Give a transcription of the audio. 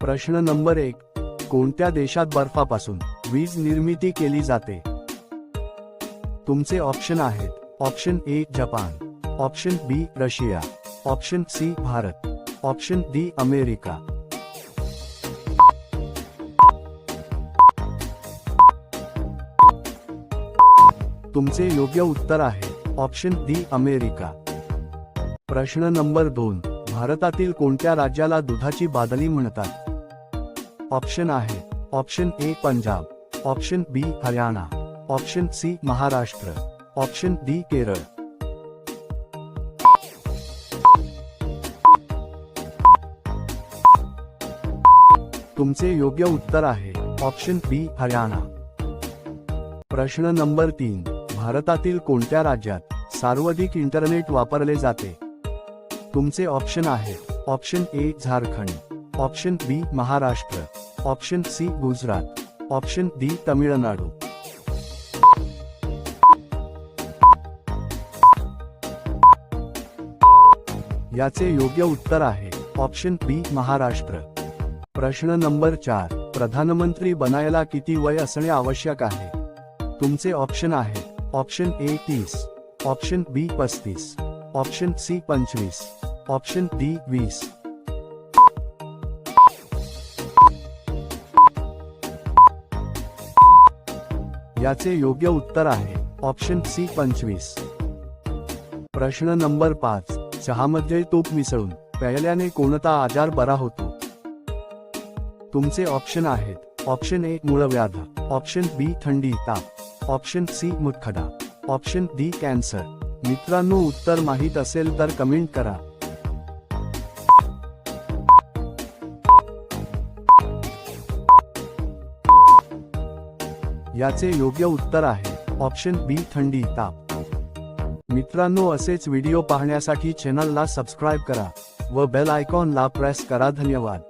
प्रश्न नंबर एक. कोणत्या देशात बर्फापासून वीज निर्मिती केली जाते? तुमचे ऑप्शन आहेत. Option A Japan. Option B Russia. Option C Bharat. Option D America. तुमचे योग्य उत्तर आहे. Option D America. प्रश्न नंबर दोन. भारतातील कोणत्या राज्याला दुधाची बादली म्हणतात? ऑप्शन आहे. Option A Punjab. Option B Haryana. Option C Maharashtra. Option D Kerala. तुमचे योग्य उत्तर आहे. Option B Haryana. प्रश्न नंबर तीन. भारतातील कोणत्या राज्यात सार्वधिक इंटरनेट वापरले जाते? तुमचे ऑप्शन आहे. Option A Jharkhand. Option B Maharashtra. Option C Gujarat. Option D Tamil Nadu. याचे योग्य उत्तर आहे. Option B Maharashtra. प्रश्न नंबर चार. प्रधानमंत्री बनायला किती वय असणे आवश्यक आहे? तुमचे ऑप्शन आहेत. ऑप्शन ए तीस. ऑप्शन बी पस्तीस. ऑप्शन सी पंचवीस. ऑप्शन डी वीस. याचे योग्य उत्तर आहे. ऑप्शन सी पंचवीस. प्रश्न नंबर पाच. चहामध्ये तूप मिसळून प्यायल्याने कोणता आजार बरा होतो? तुमचे ऑप्शन आहेत. ऑप्शन ए मूळव्याध ऑप्शन बी थंडी ताप. ऑप्शन सी मुतखडा. ऑप्शन डी कॅन्सर मित्रांनो उत्तर माहीत असेल तर कमेंट करा. याचे योग्य उत्तर आहे. ऑप्शन बी थंडी ताप. मित्रांनो असेच व्हिडिओ पाहण्यासाठी चॅनलला सबस्क्राईब करा व बेल आयकॉनला प्रेस करा. धन्यवाद.